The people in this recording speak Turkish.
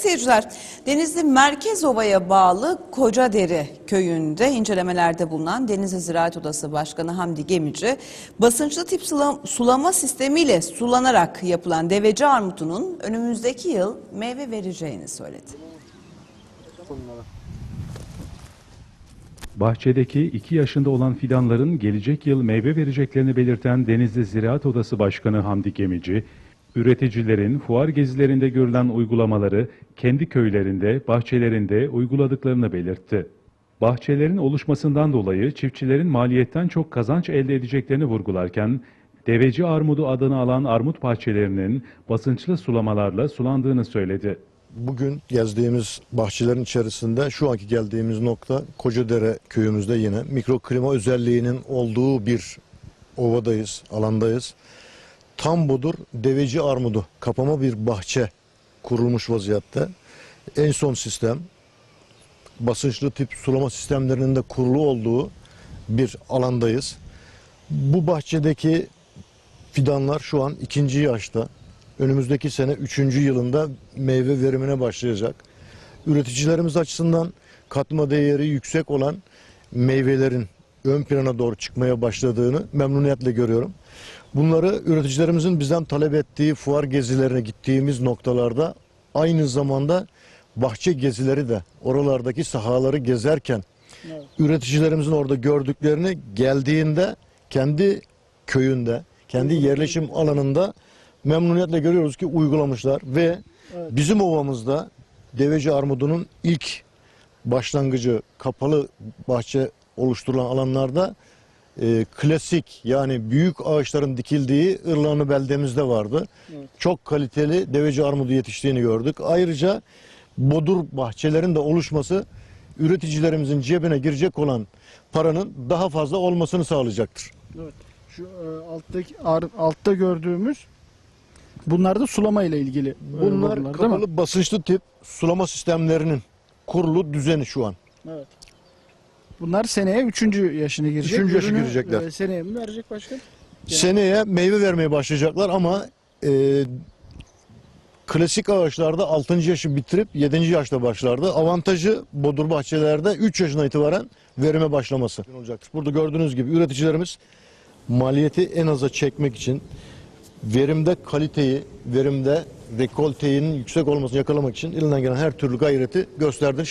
seyirciler, Denizli Merkez Ova'ya bağlı Kocadere köyünde incelemelerde bulunan Denizli Ziraat Odası Başkanı Hamdi Gemici, basınçlı tip sula- sulama sistemiyle sulanarak yapılan deveci armutunun önümüzdeki yıl meyve vereceğini söyledi. Bahçedeki 2 yaşında olan fidanların gelecek yıl meyve vereceklerini belirten Denizli Ziraat Odası Başkanı Hamdi Gemici, üreticilerin fuar gezilerinde görülen uygulamaları kendi köylerinde, bahçelerinde uyguladıklarını belirtti. Bahçelerin oluşmasından dolayı çiftçilerin maliyetten çok kazanç elde edeceklerini vurgularken, deveci armudu adını alan armut bahçelerinin basınçlı sulamalarla sulandığını söyledi. Bugün gezdiğimiz bahçelerin içerisinde şu anki geldiğimiz nokta Kocadere köyümüzde yine mikroklima özelliğinin olduğu bir ovadayız, alandayız. Tam budur deveci armudu, kapama bir bahçe kurulmuş vaziyette. En son sistem basınçlı tip sulama sistemlerinin de kurulu olduğu bir alandayız. Bu bahçedeki fidanlar şu an ikinci yaşta. Önümüzdeki sene üçüncü yılında meyve verimine başlayacak. Üreticilerimiz açısından katma değeri yüksek olan meyvelerin ön plana doğru çıkmaya başladığını memnuniyetle görüyorum. Bunları üreticilerimizin bizden talep ettiği fuar gezilerine gittiğimiz noktalarda aynı zamanda bahçe gezileri de oralardaki sahaları gezerken üreticilerimizin orada gördüklerini geldiğinde kendi köyünde, kendi yerleşim alanında memnuniyetle görüyoruz ki uygulamışlar ve bizim ovamızda deveci armudunun ilk başlangıcı kapalı bahçe oluşturulan alanlarda e, klasik yani büyük ağaçların dikildiği Irlanı beldemizde vardı. Çok kaliteli deveci armudu yetiştiğini gördük. Ayrıca bodur bahçelerin de oluşması üreticilerimizin cebine girecek olan paranın daha fazla olmasını sağlayacaktır. Evet. Şu e, alttaki ar- altta gördüğümüz bunlar da sulama ile ilgili. Bunlar mi? kapalı basınçlı tip sulama sistemlerinin kurulu düzeni şu an. Evet. Bunlar seneye 3. yaşına girecek. Üçüncü Ürünü, girecekler. e, seneye mi verecek başkan? Seneye meyve vermeye başlayacaklar ama e, klasik ağaçlarda 6. yaşı bitirip 7. yaşta başlardı. Avantajı bodur bahçelerde 3 yaşına itibaren verime başlaması olacaktır. Burada gördüğünüz gibi üreticilerimiz maliyeti en aza çekmek için verimde kaliteyi, verimde rekoltenin yüksek olmasını yakalamak için elinden gelen her türlü gayreti gösterdi.